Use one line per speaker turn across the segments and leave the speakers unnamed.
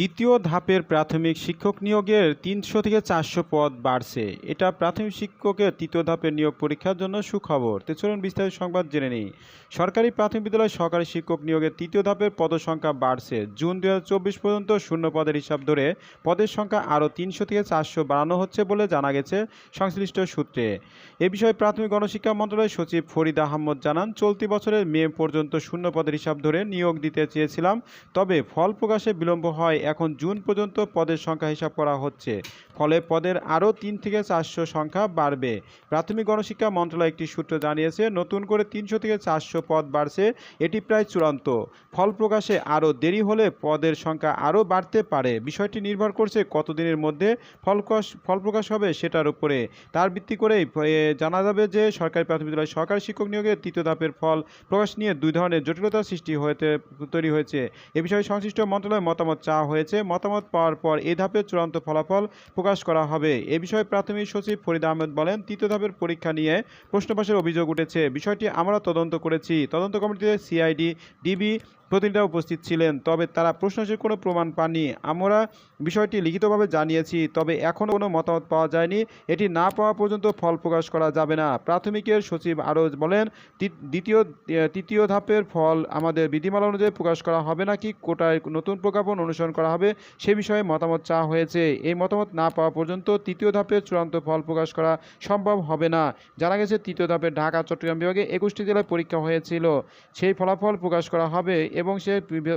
তৃতীয় ধাপের প্রাথমিক শিক্ষক নিয়োগের তিনশো থেকে চারশো পদ বাড়ছে। এটা প্রাথমিক শিক্ষকের তৃতীয় ধাপের নিয়োগ পরীক্ষার জন্য সুখবর। তো বিস্তারিত সংবাদ জেনে নিই। সরকারি প্রাথমিক বিদ্যালয় সহকারী শিক্ষক নিয়োগের তৃতীয় ধাপের পদসংখ্যা বাড়ছে। জুন দু হাজার চব্বিশ পর্যন্ত শূন্য পদের হিসাব ধরে পদের সংখ্যা আরও তিনশো থেকে চারশো বাড়ানো হচ্ছে বলে জানা গেছে সংশ্লিষ্ট সূত্রে। এ বিষয়ে প্রাথমিক গণশিক্ষা মন্ত্রণালয়ের সচিব ফরিদ আহমদ জানান, চলতি বছরের মে পর্যন্ত শূন্য পদের হিসাব ধরে নিয়োগ দিতে চেয়েছিলাম, তবে ফল প্রকাশে বিলম্ব হয় এখন জুন পর্যন্ত পদের সংখ্যা হিসাব করা হচ্ছে। ফলে পদের আরও তিন থেকে চারশো সংখ্যা বাড়বে। প্রাথমিক গণশিক্ষা মন্ত্রণালয় একটি সূত্র জানিয়েছে, নতুন করে তিনশো থেকে চারশো পদ বাড়ছে, এটি প্রায় চূড়ান্ত। ফল প্রকাশে আরও দেরি হলে পদের সংখ্যা আরও বাড়তে পারে। বিষয়টি নির্ভর করছে কতদিনের মধ্যে ফল ফল প্রকাশ হবে সেটার উপরে। তার ভিত্তি করেই জানা যাবে যে সরকারি প্রাথমিক বিদ্যালয় সরকারি শিক্ষক নিয়োগের তৃতীয় ধাপের ফল প্রকাশ নিয়ে দুই ধরনের জটিলতা সৃষ্টি হতে তৈরি হয়েছে। এ বিষয়ে সংশ্লিষ্ট মন্ত্রণালয় মতামত চাওয়া হয়েছে, মতামত পাওয়ার পর এ ধাপের চূড়ান্ত ফলাফল প্রকাশ করা হবে। এ বিষয়ে প্রাথমিক সচিব ফরিদ আহমেদ বলেন, তৃতীয় ধাপের পরীক্ষা নিয়ে প্রশ্নপাশের অভিযোগ উঠেছে। বিষয়টি আমরা তদন্ত করেছি। তদন্ত কমিটিতে সিআইডি, ডিবি প্রতিনিধিরা উপস্থিত ছিলেন, তবে তারা প্রশ্নসের কোনো প্রমাণ পাননি। আমরা বিষয়টি লিখিতভাবে জানিয়েছি, তবে এখনও কোনো মতামত পাওয়া যায়নি। এটি না পাওয়া পর্যন্ত ফল প্রকাশ করা যাবে না। প্রাথমিকের সচিব আরও বলেন দ্বিতীয় তৃতীয় ধাপের ফল আমাদের বিধিমালা অনুযায়ী প্রকাশ করা হবে নাকি কোটায় নতুন প্রজ্ঞাপন অনুসরণ করা হবে? সে বিষয়ে মতামত চাওয়া হয়েছে। এই মতামত না পাওয়া পর্যন্ত তৃতীয় ধাপের চূড়ান্ত ফল প্রকাশ করা সম্ভব হবে না। জানা গেছে, তৃতীয় ধাপে ঢাকা চট্টগ্রাম বিভাগে একুশটি জেলায় পরীক্ষা হয়েছিল। সেই ফলাফল প্রকাশ করা হবে এবং সে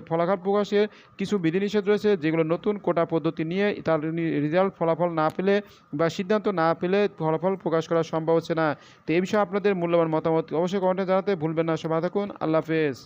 ফলাফল প্রকাশের কিছু বিধিনিষেধ রয়েছে, যেগুলো নতুন কোটা পদ্ধতি নিয়ে তার রেজাল্ট ফলাফল না পেলে বা সিদ্ধান্ত না পেলে ফলাফল প্রকাশ করা সম্ভব হচ্ছে না। তো এই বিষয়ে আপনাদের মূল্যবান মতামত অবশ্যই কমেন্টে জানাতে ভুলবেন না। সবাই থাকুন। আল্লাহ হাফেজ।